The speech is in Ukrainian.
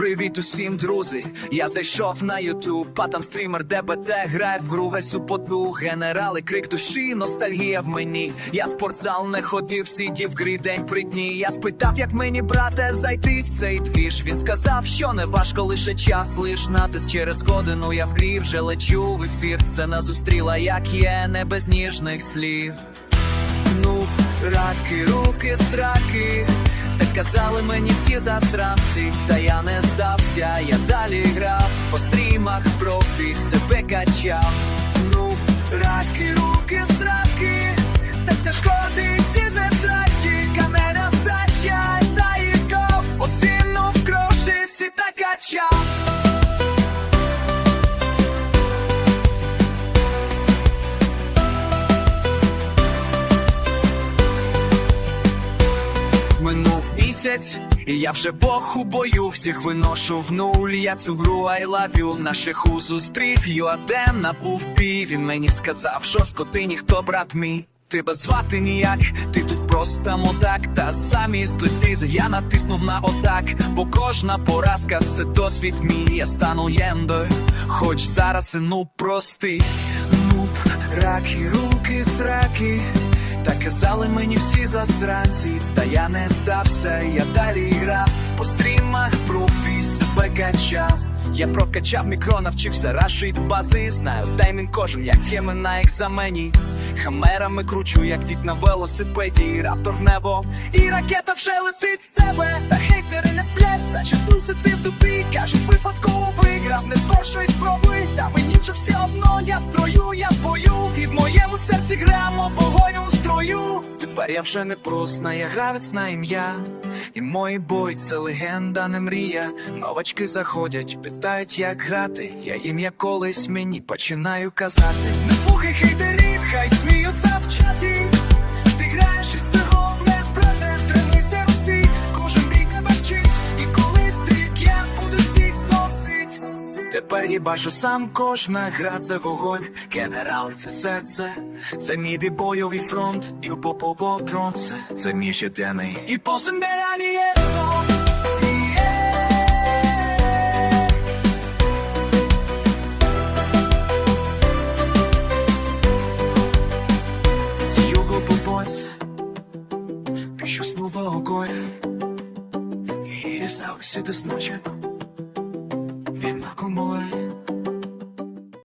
Привіт усім, друзі! Я зайшов на Ютуб, а там стрімер ДБТ грає в гру весь у поту. Генерали, крик душі, ностальгія в мені. Я спортзал не ходив, сидів грі день при дні. Я спитав, як мені, брате, зайти в цей двіж. Він сказав, що не важко, лише час, лиш натиск через годину. Я в грі вже лечу в ефір. Сцена зустріла, як є, не без ніжних слів. Ну, раки, руки, сраки. Так казали мені всі засранці, та я стрімах профі себе качав. Ну, раки, руки, сраки, місяць, і я вже бог у бою, всіх виношу в нуль. Я цю гру I love you на шляху зустрів. Юаден набув пів, і мені сказав, жорстко ти ніхто, брат мій. Тебе звати ніяк, ти тут просто мудак, та замість летиз я натиснув на отак, бо кожна поразка це досвід мій, я стану єндою, хоч зараз і ну прости, нуб, раки, руки, сраки. Та казали мені всі засранці, та я не здався, я далі грав по стрімах профі себе качав. Я прокачав мікро, навчився рашить бази. Знаю таймінг кожен, як схеми на екзамені. Хамерами кручу, як дід на велосипеді, раптор в небо, і ракета вже летить в тебе. Та хейтери не сплять, зачепився ти в дупі. Кажуть, випадково виграв, не з першої спроби. Та все одно, я в строю, я в бою. І в моєму серці грамо вогонь у строю. Тепер я вже не прусна, я гравець на ім'я. І мої бой це легенда, не мрія. Новачки заходять, питають, як грати. Я їм як колись мені починаю казати. Не слухай хейтерів, хай сміються в чаті. Ти граєш і це головне, Тепер я бачу сам кожна гра це вогонь. Генерал це серце, це мій бойовий фронт, і по це, це мій щоденний. І посемберяні є сон. Пищу снова огонь. И завжди до сночі con boy